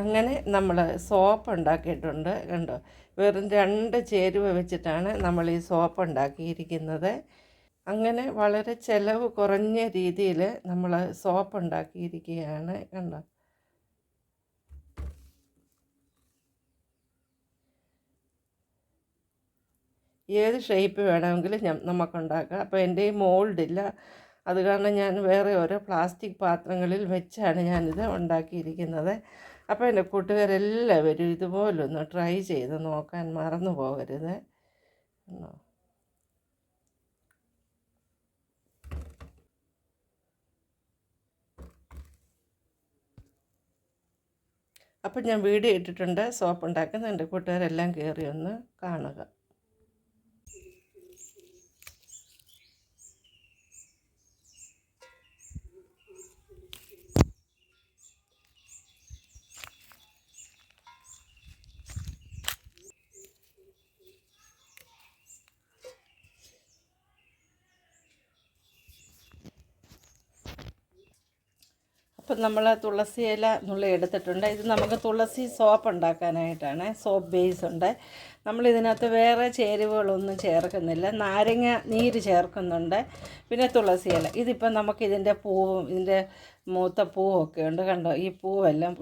അങ്ങനെ നമ്മൾ സോപ്പ് ഉണ്ടാക്കിയിട്ടുണ്ട്. കണ്ടോ? വെറും രണ്ട് ചേരുവ വെച്ചിട്ടാണ് നമ്മൾ ഈ സോപ്പ് ഉണ്ടാക്കിയിരിക്കുന്നത്. അങ്ങനെ വളരെ ചിലവ് കുറഞ്ഞ രീതിയിൽ നമ്മൾ സോപ്പ് ഉണ്ടാക്കിയിരിക്കുകയാണ്. കണ്ടോ? ഏത് ഷേപ്പ് വേണമെങ്കിലും നമുക്കുണ്ടാക്കാം. അപ്പോൾ എന്റെ ഈ ഇല്ല. അത് കാരണം ഞാൻ വേറെ ഓരോ പ്ലാസ്റ്റിക് പാത്രങ്ങളിൽ വെച്ചാണ് ഞാനിത് ഉണ്ടാക്കിയിരിക്കുന്നത്. അപ്പോൾ എന്റെ കൂട്ടുകാരെല്ലാവരും ഇതുപോലൊന്ന് ട്രൈ ചെയ്ത് നോക്കാൻ മറന്നു പോകരുത്? അപ്പം ഞാൻ വീഡിയോ ഇട്ടിട്ടുണ്ട് സോപ്പ് ഉണ്ടാക്കുന്ന എന്റെ കൂട്ടുകാരെല്ലാം കയറി ഒന്ന് കാണുക അപ്പം നമ്മൾ തുളസി ഇല നുള്ളി എടുത്തിട്ടുണ്ട്. ഇത് നമുക്ക് തുളസി സോപ്പ് ഉണ്ടാക്കാനായിട്ടാണ്. സോപ്പ് ബേസ് ഉണ്ട്. നമ്മൾ ഇതിനകത്ത് വേറെ ചേരുവകളൊന്നും ചേർക്കുന്നില്ല. നാരങ്ങ നീര് ചേർക്കുന്നുണ്ട്. പിന്നെ തുളസി ഇല. ഇതിപ്പം നമുക്ക് ഇതിന്റെ പൂവും ഇതിന്റെ മൂത്ത പൂവും ഒക്കെ ഉണ്ട്. കണ്ടോ? ഈ പൂവെല്ലാം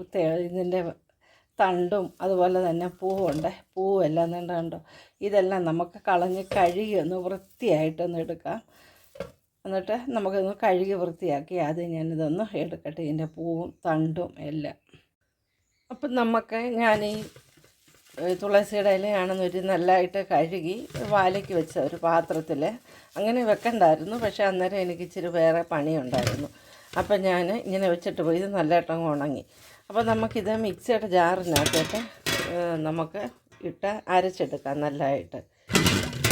ഇതിന്റെ തണ്ടും അതുപോലെ തന്നെ പൂവുണ്ട്. പൂവെല്ലാം കണ്ടോ? ഇതെല്ലാം നമുക്ക് കളഞ്ഞ് കഴുകി ഒന്ന് വൃത്തിയായിട്ടൊന്ന് എടുക്കാം. എന്നിട്ട് നമുക്കൊന്ന് കഴുകി വൃത്തിയാക്കി അത് ഞാനിതൊന്ന് എടുക്കട്ടെ. ഇതിന്റെ പൂവും തണ്ടും എല്ലാം. അപ്പം നമുക്ക് ഞാൻ ഈ തുളസിയുടെ ഇലയാണെന്നൊരു നല്ലതായിട്ട് കഴുകി വാലയ്ക്ക് വെച്ച ഒരു പാത്രത്തിൽ അങ്ങനെ വെക്കണ്ടായിരുന്നു. പക്ഷേ അന്നേരം എനിക്ക് ഇച്ചിരി വേറെ പണിയുണ്ടായിരുന്നു. അപ്പം ഞാൻ ഇങ്ങനെ വെച്ചിട്ട് പോയി. ഇത് നല്ലതായിട്ടങ്ങ് ഉണങ്ങി. അപ്പോൾ നമുക്കിത് മിക്സിയുടെ ജാറിനകത്തോട്ട് നമുക്ക് ഇട്ട് അരച്ചെടുക്കാം നല്ലതായിട്ട്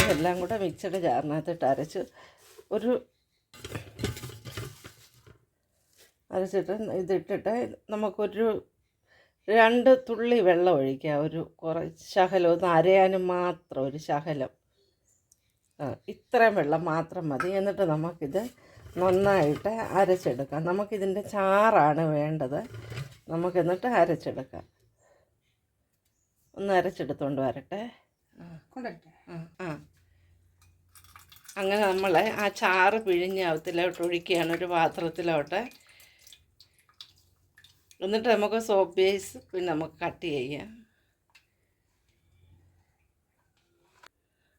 ഇതെല്ലാം കൂടെ മിക്സിയുടെ ജാറിനകത്തിട്ട് അരച്ച് ഒരു അരച്ചിട്ട് ഇതിട്ടിട്ട് നമുക്കൊരു രണ്ട് തുള്ളി വെള്ളം ഒഴിക്കുക. ഒരു കുറച്ച് ശകലം ഒന്ന് അരയാനും മാത്രം ഒരു ശകലം. ആ ഇത്രയും വെള്ളം മാത്രം മതി. എന്നിട്ട് നമുക്കിത് നന്നായിട്ട് അരച്ചെടുക്കാം. നമുക്കിതിന്റെ ചാറാണ് വേണ്ടത്. നമുക്ക് എന്നിട്ട് അരച്ചെടുക്കാം. ഒന്ന് അരച്ചെടുത്തുകൊണ്ട് വരട്ടെ. കൊണ്ടുവരട്ടെ. ആ ആ. അങ്ങനെ നമ്മൾ ആ ചാറ് പിഴിഞ്ഞ് അവത്തിലോട്ട് ഒഴിക്കുകയാണ് ഒരു പാത്രത്തിലോട്ട്. എന്നിട്ട് നമുക്ക് സോപ്പ് ബേസ് പിന്നെ നമുക്ക് കട്ട് ചെയ്യാം.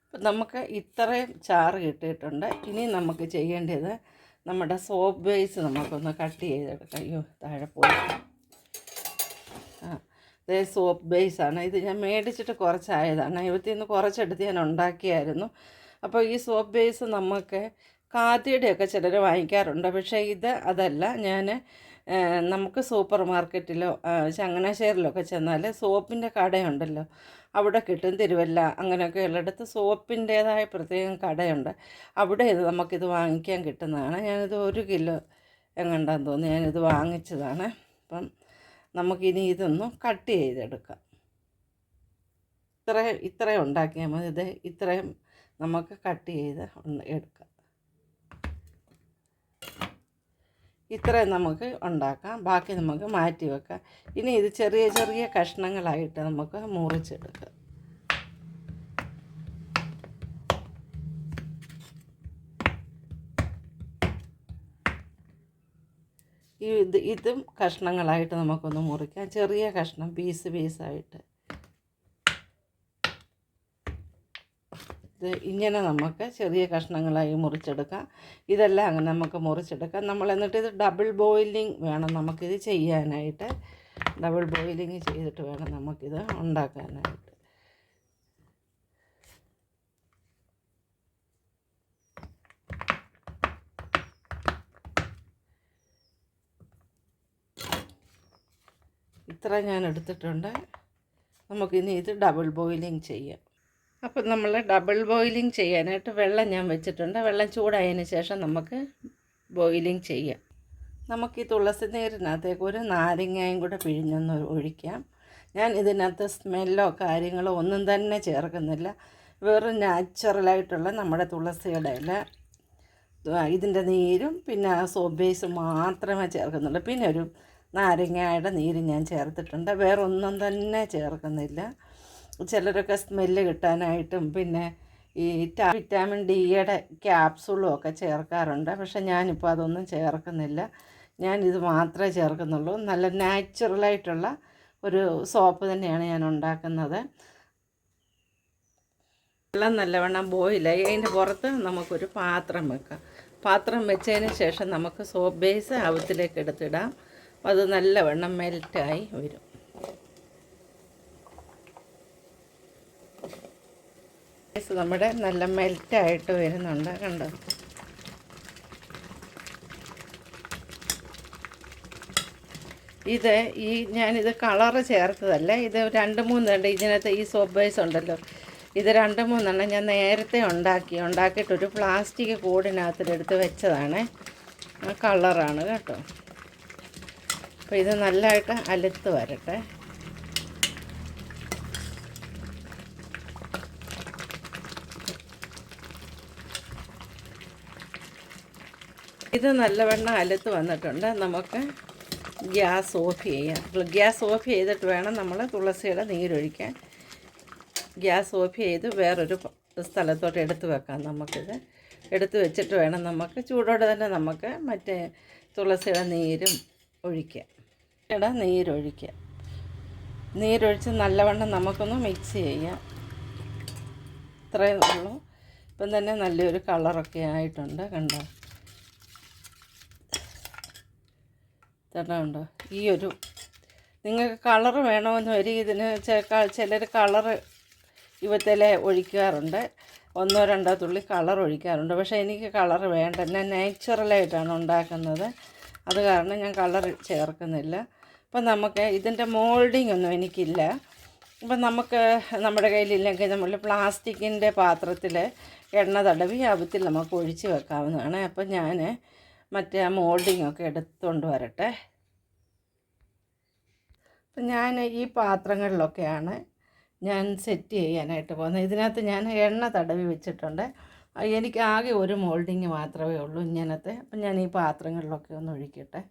അപ്പം നമുക്ക് ഇത്രയും ചാറ് കിട്ടിയിട്ടുണ്ട്. ഇനി നമുക്ക് ചെയ്യേണ്ടത് നമ്മുടെ സോപ്പ് ബേസ് നമുക്കൊന്ന് കട്ട് ചെയ്തെടുക്കാം. അയ്യോ താഴെ പോയി. ആ ഇതേ സോപ്പ് ബേസാണ് ഇത് ഞാൻ മേടിച്ചിട്ട് കുറച്ചായതാണ്. ഇവത്തിൽ നിന്ന് കുറച്ചെടുത്ത് ഞാൻ ഉണ്ടാക്കിയായിരുന്നു. അപ്പോൾ ഈ സോപ്പ് ബേസ് നമുക്ക് കാത്തിയുടെയൊക്കെ ചിലർ വാങ്ങിക്കാറുണ്ട്. പക്ഷേ ഇത് അതല്ല. ഞാൻ നമുക്ക് സൂപ്പർ മാർക്കറ്റിലോ ചങ്ങനാശ്ശേരിലൊക്കെ ചെന്നാൽ സോപ്പിന്റെ കടയുണ്ടല്ലോ. അവിടെ കിട്ടും തിരുവല്ല അങ്ങനെയൊക്കെ ഉള്ളിടത്ത് സോപ്പിന്റേതായ പ്രത്യേകം കടയുണ്ട്. അവിടെ ഇത് നമുക്കിത് വാങ്ങിക്കാൻ കിട്ടുന്നതാണ്. ഞാനിത് ഒരു കിലോ എങ്ങണ്ടാന്ന് തോന്നുന്നു. ഞാനിത് വാങ്ങിച്ചതാണ്. അപ്പം നമുക്കിനി ഇതൊന്ന് കട്ട് ചെയ്തെടുക്കാം. ഇത്ര ഇത്രയും ഉണ്ടാക്കിയാൽ മതി. ഇത് ഇത്രയും നമുക്ക് കട്ട് ചെയ്ത് ഒന്ന് എടുക്കാം. ഇത്രയും നമുക്ക് ഉണ്ടാക്കാം. ബാക്കി നമുക്ക് മാറ്റി വെക്കാം. ഇനി ഇത് ചെറിയ ചെറിയ കഷ്ണങ്ങളായിട്ട് നമുക്ക് മുറിച്ചെടുക്കാം. ഇത് ഇതും കഷ്ണങ്ങളായിട്ട് നമുക്കൊന്ന് മുറിക്കാം. ചെറിയ കഷ്ണം പീസ് പീസായിട്ട്. ഇങ്ങനെ നമുക്ക് ചെറിയ കഷ്ണങ്ങളായി മുറിച്ചെടുക്കാം. ഇതെല്ലാം അങ്ങനെ നമുക്ക് മുറിച്ചെടുക്കാം. നമ്മൾ എന്നിട്ട് ഇത് ഡബിൾ ബോയിലിംഗ് വേണം നമുക്കിത് ചെയ്യാനായിട്ട്. ഡബിൾ ബോയിലിംഗ് ചെയ്തിട്ട് വേണം നമുക്കിത് ഉണ്ടാക്കാനായിട്ട്. ഇത്ര ഞാൻ എടുത്തിട്ടുണ്ട്. നമുക്കിനി ഇത് ഡബിൾ ബോയിലിംഗ് ചെയ്യാം. അപ്പം നമ്മൾ ഡബിൾ ബോയിലിംഗ് ചെയ്യാനായിട്ട് വെള്ളം ഞാൻ വെച്ചിട്ടുണ്ട്. വെള്ളം ചൂടായതിന് ശേഷം നമുക്ക് ബോയിലിംഗ് ചെയ്യാം. നമുക്ക് ഈ തുളസി നീരിനകത്തേക്ക് ഒരു നാരങ്ങയും കൂടെ പിഴിഞ്ഞൊന്ന് ഒഴിക്കാം. ഞാൻ ഇതിനകത്ത് സ്മെല്ലോ കാര്യങ്ങളോ ഒന്നും തന്നെ ചേർക്കുന്നില്ല. വെറും നാച്ചുറലായിട്ടുള്ള നമ്മുടെ തുളസിയുടെ ഇല ഇതിന്റെ നീരും പിന്നെ സോബേസ് മാത്രമേ ചേർക്കുന്നുള്ളൂ. പിന്നെ ഒരു നാരങ്ങയുടെ നീര് ഞാൻ ചേർത്തിട്ടുണ്ട്. വേറൊന്നും തന്നെ ചേർക്കുന്നില്ല. ചിലരൊക്കെ സ്മെല്ല് കിട്ടാനായിട്ടും പിന്നെ ഈ വിറ്റാമിൻ ഡിയുടെ ക്യാപ്സൂളും ഒക്കെ ചേർക്കാറുണ്ട്. പക്ഷെ ഞാനിപ്പോൾ അതൊന്നും ചേർക്കുന്നില്ല. ഞാനിത് മാത്രമേ ചേർക്കുന്നുള്ളൂ. നല്ല നാച്ചുറലായിട്ടുള്ള ഒരു സോപ്പ് തന്നെയാണ് ഞാൻ ഉണ്ടാക്കുന്നത്. വെള്ളം നല്ലവണ്ണം ബോയിലായി അതിന്റെ പുറത്ത് നമുക്കൊരു പാത്രം വെക്കാം. പാത്രം വെച്ചതിന് ശേഷം നമുക്ക് സോപ്പ് ബേസ് അവത്തിലേക്ക് എടുത്തിടാം. അത് നല്ലവണ്ണം മെൽറ്റായി വരും. നമ്മുടെ നല്ല മെൽറ്റായിട്ട് വരുന്നുണ്ട് കണ്ടോ? ഇത് ഈ ഞാനിത് കളറ് ചേർത്തതല്ല ഇത് രണ്ട് മൂന്നുണ്ട് ഇതിനകത്ത് ഈ സോപ്പ് ബേസ് ഉണ്ടല്ലോ. ഇത് രണ്ട് മൂന്നെണ്ണം ഞാൻ നേരത്തെ ഉണ്ടാക്കി ഉണ്ടാക്കിയിട്ട് ഒരു പ്ലാസ്റ്റിക് കൂടിനകത്തിലെടുത്ത് വെച്ചതാണ്. ആ കളറാണ് കേട്ടോ. അപ്പോൾ ഇത് നല്ലതായിട്ട് അലുത്ത് വരട്ടെ. ഇത് നല്ലവണ്ണം അലത്ത് വന്നിട്ടുണ്ട്. നമുക്ക് ഗ്യാസ് ഓഫ് ചെയ്യാം. ഗ്യാസ് ഓഫ് ചെയ്തിട്ട് വേണം നമ്മൾ തുളസിയുടെ നീരൊഴിക്കാൻ. ഗ്യാസ് ഓഫ് ചെയ്ത് വേറൊരു സ്ഥലത്തോട്ട് എടുത്ത് വെക്കാം നമുക്കിത്. എടുത്ത് വെച്ചിട്ട് വേണം നമുക്ക് ചൂടോടെ തന്നെ നമുക്ക് മറ്റേ തുളസിയുടെ നീരും ഒഴിക്കാം. ഇട നീരൊഴിക്കാം. നീരൊഴിച്ച് നല്ലവണ്ണം നമുക്കൊന്ന് മിക്സ് ചെയ്യാം. ഇത്രയേ ഉള്ളൂ. ഇപ്പം തന്നെ നല്ലൊരു കളറൊക്കെ ആയിട്ടുണ്ട് കണ്ടോ? ചേട്ടാ ഉണ്ടോ? ഈ ഒരു നിങ്ങൾക്ക് കളറ് വേണമെന്ന് ഒരു ഇതിന് ചിലർ കളറ് ഇവത്തിലെ ഒഴിക്കാറുണ്ട്. ഒന്നോ രണ്ടോ തുള്ളി കളർ ഒഴിക്കാറുണ്ട്. പക്ഷേ എനിക്ക് കളർ വേണ്ട. ഞാൻ നാച്ചുറലായിട്ടാണ് ഉണ്ടാക്കുന്നത്. അത് കാരണം ഞാൻ കളർ ചേർക്കുന്നില്ല. അപ്പം നമുക്ക് ഇതിന്റെ മോൾഡിംഗ് ഒന്നും എനിക്കില്ല. അപ്പം നമുക്ക് നമ്മുടെ കയ്യിലില്ലെങ്കിൽ നമ്മൾ പ്ലാസ്റ്റിക്കിന്റെ പാത്രത്തിൽ എണ്ണ തടവി അവത്തിൽ നമുക്ക് ഒഴിച്ച് വെക്കാവുന്നതാണ്. അപ്പം ഞാൻ മറ്റേ ആ മോൾഡിങ്ങൊക്കെ എടുത്തുകൊണ്ട് വരട്ടെ. അപ്പം ഞാൻ ഈ പാത്രങ്ങളിലൊക്കെയാണ് ഞാൻ സെറ്റ് ചെയ്യാനായിട്ട് പോകുന്നത്. ഇതിനകത്ത് ഞാൻ എണ്ണ തടവി വെച്ചിട്ടുണ്ട്. എനിക്ക് ആകെ ഒരു മോൾഡിങ് മാത്രമേ ഉള്ളൂ ഇങ്ങനത്തെ. അപ്പം ഞാൻ ഈ പാത്രങ്ങളിലൊക്കെ ഒന്ന് ഒഴിക്കട്ടെ.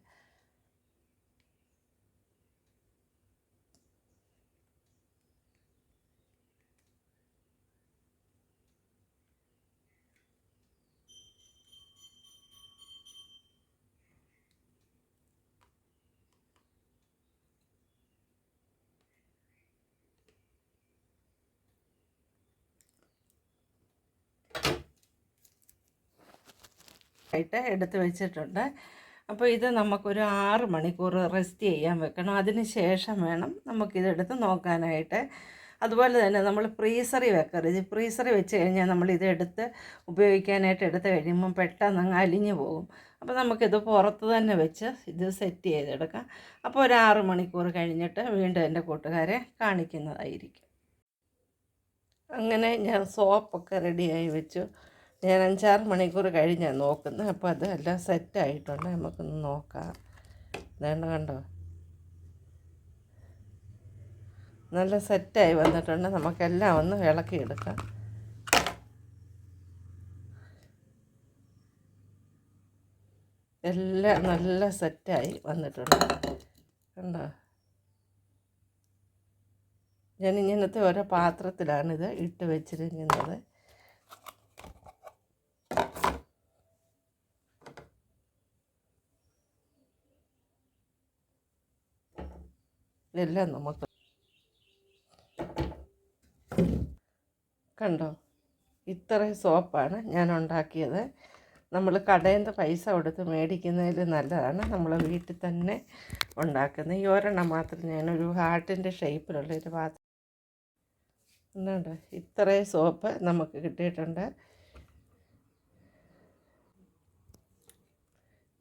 ആയിട്ട് എടുത്ത് വെച്ചിട്ടുണ്ട്. അപ്പോൾ ഇത് നമുക്കൊരു ആറ് മണിക്കൂർ റെസ്റ്റ് ചെയ്യാൻ വെക്കണം. അതിന് ശേഷം വേണം നമുക്കിതെടുത്ത് നോക്കാനായിട്ട്. അതുപോലെ തന്നെ നമ്മൾ ഫ്രീസറി വെക്കരുത്. ഫ്രീസറി വെച്ച് കഴിഞ്ഞാൽ നമ്മൾ ഇതെടുത്ത് ഉപയോഗിക്കാനായിട്ട് എടുത്ത് കഴിയുമ്പം പെട്ടെന്ന് അങ്ങ് അലിഞ്ഞു പോകും. അപ്പോൾ നമുക്കിത് പുറത്ത് തന്നെ വെച്ച് ഇത് സെറ്റ് ചെയ്തെടുക്കാം. അപ്പോൾ ഒരു ആറ് മണിക്കൂർ കഴിഞ്ഞിട്ട് വീണ്ടും എന്റെ കൂട്ടുകാരെ കാണിക്കുന്നതായിരിക്കും. അങ്ങനെ ഞാൻ സോപ്പൊക്കെ റെഡിയായി വെച്ചു. ഞാൻ അഞ്ചാറ് മണിക്കൂർ കഴിഞ്ഞാണ് നോക്കുന്നത്. അപ്പോൾ അത് എല്ലാം സെറ്റായിട്ടുണ്ട് നമുക്കൊന്ന് നോക്കാം. വേണ്ട കണ്ടോ? നല്ല സെറ്റായി വന്നിട്ടുണ്ട്. നമുക്കെല്ലാം ഒന്ന് ഇളക്കിയെടുക്കാം. എല്ലാം നല്ല സെറ്റായി വന്നിട്ടുണ്ട്. കണ്ടോ? ഞാൻ ഇങ്ങനത്തെ ഓരോ പാത്രത്തിലാണിത് ഇട്ട് വെച്ചിരിക്കുന്നത്. എല്ലാം നമുക്ക് കണ്ടോ? ഇത്രയും സോപ്പാണ് ഞാൻ ഉണ്ടാക്കിയത്. നമ്മൾ കടയിൽ നിന്ന് പൈസ കൊടുത്ത് മേടിക്കുന്നതിൽ നല്ലതാണ്. നമ്മൾ വീട്ടിൽ തന്നെ ഉണ്ടാക്കുന്നത് ഈ ഒരെണ്ണം മാത്രം ഞാനൊരു ഹാർട്ടിന്റെ ഷേപ്പിലുള്ള ഒരു പാത്രം. എന്തുണ്ട് ഇത്രയും സോപ്പ് നമുക്ക് കിട്ടിയിട്ടുണ്ട്.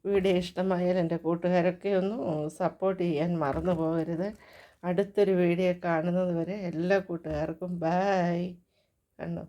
വീഡിയോ ഇഷ്ടമായാൽ എന്റെ കൂട്ടുകാരൊക്കെ ഒന്ന് സപ്പോർട്ട് ചെയ്യാൻ മറന്നു പോകരുത്. അടുത്തൊരു വീഡിയോ കാണുന്നത് വരെ എല്ലാ കൂട്ടുകാർക്കും ബായ് കണ്ടോ?